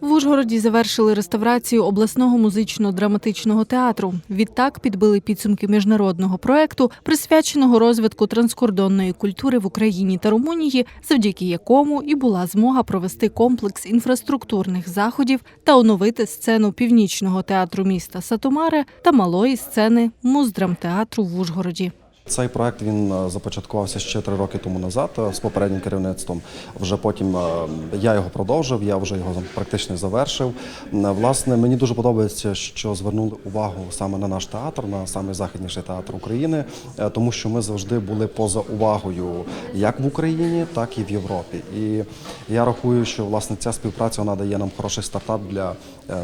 В Ужгороді завершили реставрацію обласного музично-драматичного театру. Відтак підбили підсумки міжнародного проекту, присвяченого розвитку транскордонної культури в Україні та Румунії, завдяки якому і була змога провести комплекс інфраструктурних заходів та оновити сцену північного театру міста Сатомаре та малої сцени муздрамтеатру в Ужгороді. Цей проект він е, започаткувався ще три роки тому назад е, з попереднім керівництвом. Вже потім е, я його продовжив, я вже його практично завершив. Власне, мені дуже подобається, що звернули увагу саме на наш театр, на найзахідніший театр України, тому що ми завжди були поза увагою як в Україні, так і в Європі. І я рахую, що власне ця співпраця вона дає нам хороший стартап для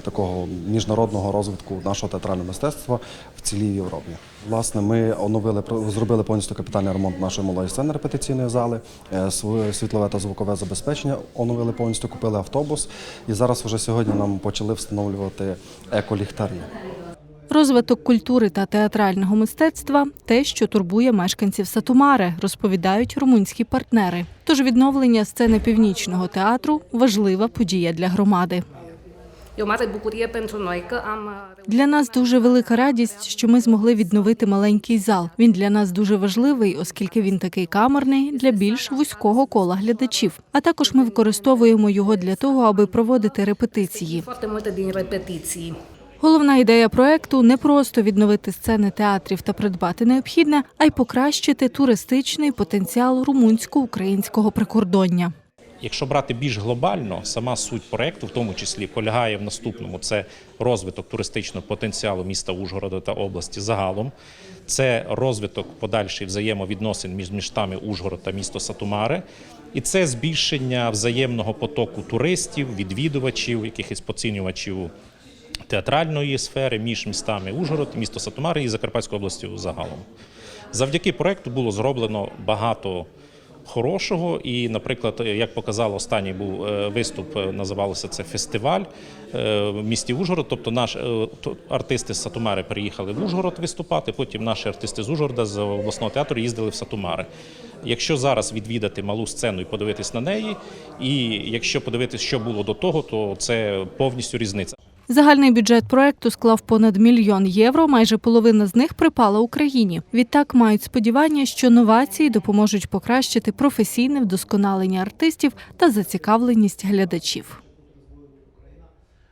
такого міжнародного розвитку нашого театрального мистецтва в цілій Європі. Власне, ми оновили зробили повністю капітальний ремонт нашої малої сцени репетиційної зали, е, св- світлове та звукове забезпечення оновили повністю, купили автобус. І зараз вже сьогодні нам почали встановлювати еколіхтарі. Розвиток культури та театрального мистецтва те, що турбує мешканців Сатумари, розповідають румунські партнери. Тож відновлення сцени північного театру важлива подія для громади. Для нас дуже велика радість, що ми змогли відновити маленький зал. Він для нас дуже важливий, оскільки він такий камерний для більш вузького кола глядачів. А також ми використовуємо його для того, аби проводити репетиції. Головна ідея проекту не просто відновити сцени театрів та придбати необхідне, а й покращити туристичний потенціал румунсько-українського прикордоння. Якщо брати більш глобально, сама суть проекту, в тому числі, полягає в наступному: це розвиток туристичного потенціалу міста Ужгорода та області загалом, це розвиток подальший взаємовідносин між містами Ужгород та місто Сатумаре, і це збільшення взаємного потоку туристів, відвідувачів, якихось поцінювачів театральної сфери між містами Ужгород, місто Сатумари і Закарпатською областю загалом. Завдяки проекту було зроблено багато хорошого. І, наприклад, як показало останній був е, виступ, е, називалося це фестиваль е, в місті Ужгород. Тобто наш е, артисти з Сатумари приїхали в Ужгород виступати. Потім наші артисти з Ужгорода з обласного театру їздили в Сатумари. Якщо зараз відвідати малу сцену і подивитись на неї, і якщо подивитись, що було до того, то це повністю різниця. Загальний бюджет проекту склав понад мільйон євро. Майже половина з них припала Україні. Відтак мають сподівання, що новації допоможуть покращити професійне вдосконалення артистів та зацікавленість глядачів.